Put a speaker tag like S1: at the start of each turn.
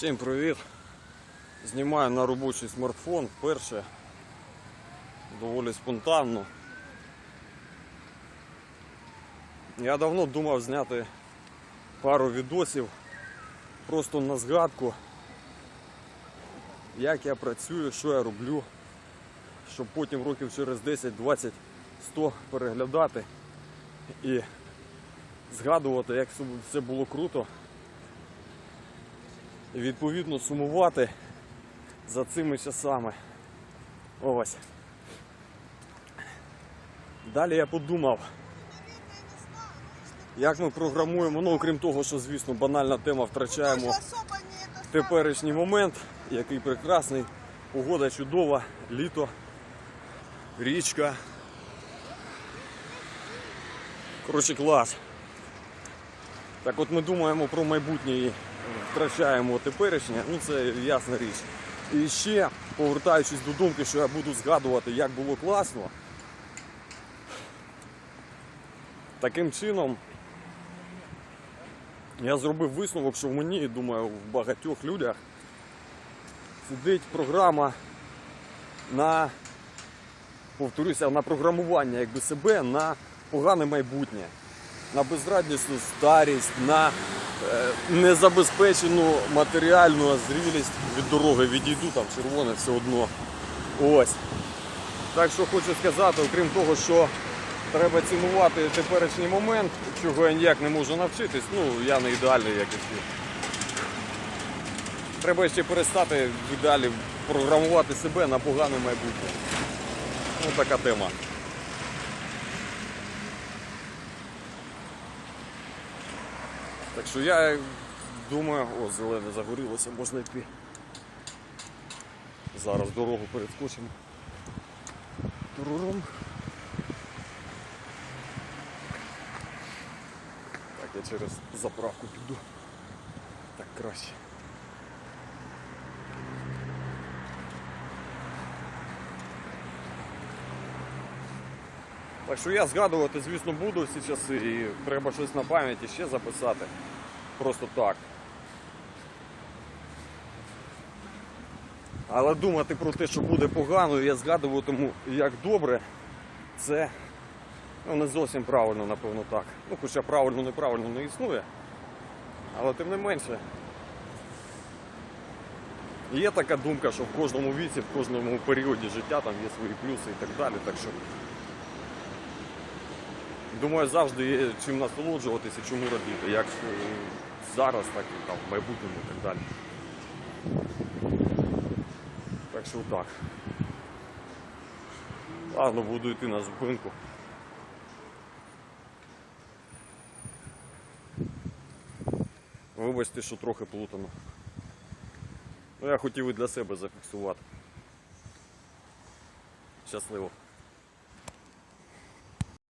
S1: Всім привіт! Знімаю на робочий смартфон вперше. Доволі спонтанно. Я давно думав зняти пару відосів просто на згадку, як я працюю, що я роблю, щоб потім років через 10, 20, 100 переглядати і згадувати, як це було круто і відповідно сумувати за цими часами. Ось. Далі я подумав, як ми програмуємо, ну окрім того, що, звісно, банальна тема втрачаємо теперішній момент, який прекрасний, погода чудова, літо, річка. Коротше, клас. Так от ми думаємо про майбутнє втрачаємо теперішнє, ну це ясна річ. І ще, повертаючись до думки, що я буду згадувати, як було класно, таким чином я зробив висновок, що в мені, думаю, в багатьох людях сидить програма на, повторюся, на програмування якби себе на погане майбутнє, на безрадісну старість, на незабезпечену матеріальну зрілість від дороги відійду, там червоне все одно. Ось. Так що хочу сказати, окрім того, що треба цінувати теперішній момент, чого я ніяк не можу навчитись, ну я не ідеальний, як. Треба ще перестати в ідеалі програмувати себе на погане майбутнє. Ну така тема. Так що я думаю, о, зелене загорілося, можна йти. Зараз дорогу перескочимо. Турурум. Так, я через заправку піду. Так краще. Так що я згадувати, звісно, буду всі часи і треба щось на пам'яті ще записати. Просто так. Але думати про те, що буде погано, і я згадуватиму, як добре, це ну, не зовсім правильно, напевно, так. Ну, хоча правильно, неправильно не існує. Але тим не менше. Є така думка, що в кожному віці, в кожному періоді життя там є свої плюси і так далі. Так що думаю, завжди є чим насолоджуватися, чому радіти, як е, зараз, так і там в майбутньому і так далі. Так що так. Ладно, буду йти на зупинку. Вибачте, що трохи плутано. Ну, я хотів і для себе зафіксувати. Щасливо.